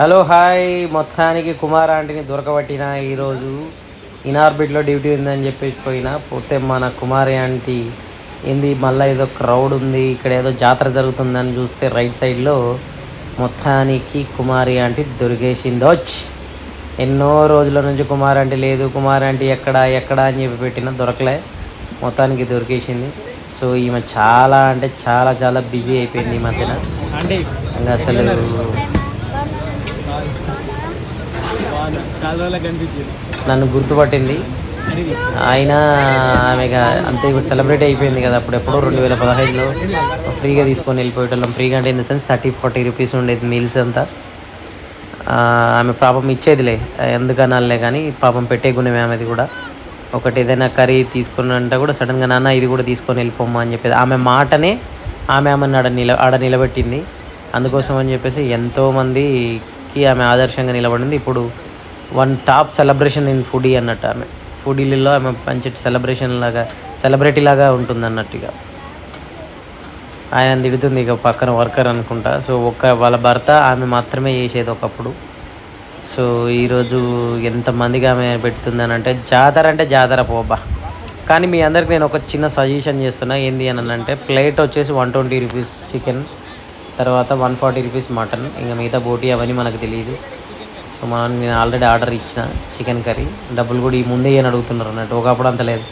Hello hi. మొత్తానికి కుమార్ ఆంటీని దొరకబట్టిన ఈరోజు ఇనార్బిట్లో డ్యూటీ ఉందని చెప్పేసి పోయినా పోతే మన కుమారి ఆంటీ ఏంది మళ్ళీ ఏదో క్రౌడ్ ఉంది ఇక్కడ ఏదో జాతర జరుగుతుందని చూస్తే రైట్ సైడ్లో మొత్తానికి కుమారి ఆంటీ దొరికేసిందోచ్ ఎన్నో రోజుల నుంచి కుమార్ ఆంటీ లేదు కుమార్ ఆంటీ ఎక్కడ ఎక్కడ అని చెప్పి పెట్టిన దొరకలే. మొత్తానికి దొరికేసింది. సో ఈమె చాలా అంటే చాలా చాలా బిజీ అయిపోయింది ఈ మధ్యన. ఇంకా అసలు నన్ను గుర్తుపట్టింది. ఆయన ఆమె అంతే ఇప్పుడు సెలబ్రేట్ అయిపోయింది కదా అప్పుడు ఎప్పుడో రెండు వేల పదహైదులో ఫ్రీగా తీసుకొని వెళ్ళిపోయేటోళ్ళం. ఫ్రీగా అంటే in the sense thirty forty rupees ఉండేది మీల్స్ అంతా. ఆమె పాపం ఇచ్చేదిలే ఎందుకనాలే కానీ పాపం పెట్టే గుణం ఆమెది కూడా. ఒకటి ఏదైనా కర్రీ తీసుకుని అంటే కూడా సడన్గా నాన్న ఇది కూడా తీసుకొని వెళ్ళిపోమ్మా అని చెప్పేది. ఆమె మాటనే ఆమె ఆమెను ఆడ నిల ఆడ నిలబెట్టింది. అందుకోసం అని చెప్పేసి ఎంతోమంది కి ఆమె ఆదర్శంగా నిలబడింది. ఇప్పుడు one top celebration in foodie అన్నట్టు ఆమె. ఫుడీలలో ఆమె మంచి సెలబ్రేషన్ లాగా సెలబ్రిటీ లాగా ఉంటుంది అన్నట్టుగా ఆయన తిడుతుంది ఇక పక్కన వర్కర్ అనుకుంటా. సో ఒక్క వాళ్ళ భర్త ఆమె మాత్రమే చేసేది ఒకప్పుడు. సో ఈరోజు ఎంతమందికి ఆమె పెడుతుందని అంటే జాతర అంటే జాతర పోబా కానీ మీ అందరికి నేను ఒక చిన్న సజెషన్ చేస్తున్నా. ఏంది అని అంటే ప్లేట్ వచ్చేసి వన్ ట్వంటీ రూపీస్ చికెన్ తర్వాత వన్ ఫార్టీ రూపీస్ మటన్ ఇంకా మిగతా బోటి అవన్నీ మనకు తెలియదు సో మనం నేను ఆల్రెడీ ఆర్డర్ ఇచ్చిన చికెన్ కర్రీ డబ్బులు కూడా ఈ ముందే అని అడుగుతున్నారు అన్నట్టు. ఒకప్పుడు అంత లేదు.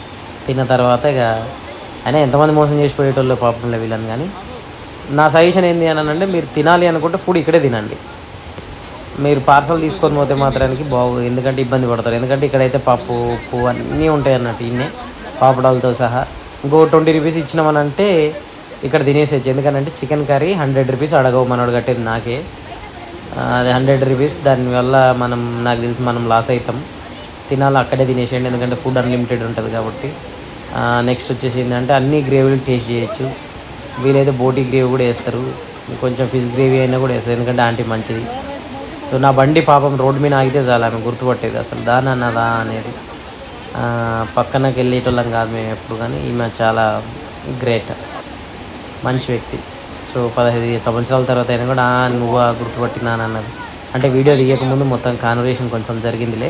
తిన్న తర్వాత ఇక అయినా ఎంతమంది మోసం చేసి పోయేటోళ్ళు పాపం వీళ్ళని కానీ. నా సజెషన్ ఏంది అని అంటే మీరు తినాలి అనుకుంటే ఫుడ్ ఇక్కడే తినండి. మీరు పార్సల్ తీసుకొని పోతే మాత్రానికి బాగు ఎందుకంటే ఇబ్బంది పడతారు. ఎందుకంటే ఇక్కడైతే పప్పు ఉప్పు అన్నీ ఉంటాయి అన్నట్టు ఇన్నే. పాపడాలతో సహా. ఇంకో ట్వంటీ రూపీస్ ఇచ్చినామనంటే ఇక్కడ తినేసేయచ్చు. ఎందుకంటే చికెన్ కర్రీ హండ్రెడ్ రూపీస్ అడగవు మనోడు కట్టేది నాకే. అది హండ్రెడ్ రూపీస్. దానివల్ల మనం నాకు తెలిసి మనం లాస్ అవుతాం తినాలి అక్కడే తినేసేయండి. ఎందుకంటే ఫుడ్ అన్లిమిటెడ్ ఉంటుంది కాబట్టి. నెక్స్ట్ వచ్చేసి ఏంటంటే అన్ని గ్రేవీలు టేస్ట్ చేయొచ్చు. వీలైతే బోటీ గ్రేవీ కూడా వేస్తారు. కొంచెం ఫిష్ గ్రేవీ అయినా కూడా వేస్తారు. ఎందుకంటే ఆంటీ మంచిది. సో నా బండి పాపం రోడ్డు మీద ఆగితే చాలు ఆమె గుర్తుపట్టేది. అసలు దానా నాదా అనేది. పక్కనకి వెళ్ళేటోళ్ళం కాదు మేము ఎప్పుడు కానీ. ఈమె చాలా గ్రేట్. మంచి వ్యక్తి. సో పదహైదు సంవత్సరాల తర్వాత అయినా కూడా నువ్వు నువ్వా అన్నది. అంటే వీడియో తీయకముందు మొత్తం కాన్వర్సేషన్ కొంచెం జరిగిందిలే.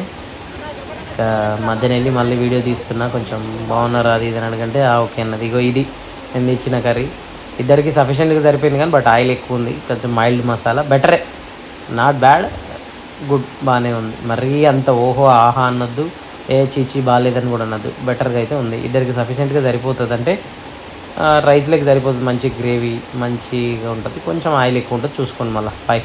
ఇంకా మధ్యన వెళ్ళి మళ్ళీ వీడియో తీస్తున్నా కొంచెం బాగున్నారు అది ఇది అని "ఆ, ఓకే అన్నది. ఇగో ఇది. నేను ఇచ్చిన కర్రీ. ఇద్దరికి సఫిషియెంట్గా సరిపోయింది కానీ బట్ ఆయిల్ ఎక్కువ ఉంది. కొంచెం మైల్డ్ మసాలా. బెటరే. Not bad. గుడ్. బాగానే ఉంది. మరీ అంత ఓహో ఆహా అన్నద్దు. ఏ చీచి బాగాలేదని కూడా అన్నద్దు. బెటర్గా అయితే ఉంది. ఇద్దరికి సఫిషియెంట్గా సరిపోతుంది అంటే రైస్లోకి సరిపోతుంది. మంచి గ్రేవీ మంచిగా ఉంటుంది. కొంచెం ఆయిల్ ఎక్కువ ఉంటుంది. చూసుకోండి మళ్ళీ. బాయ్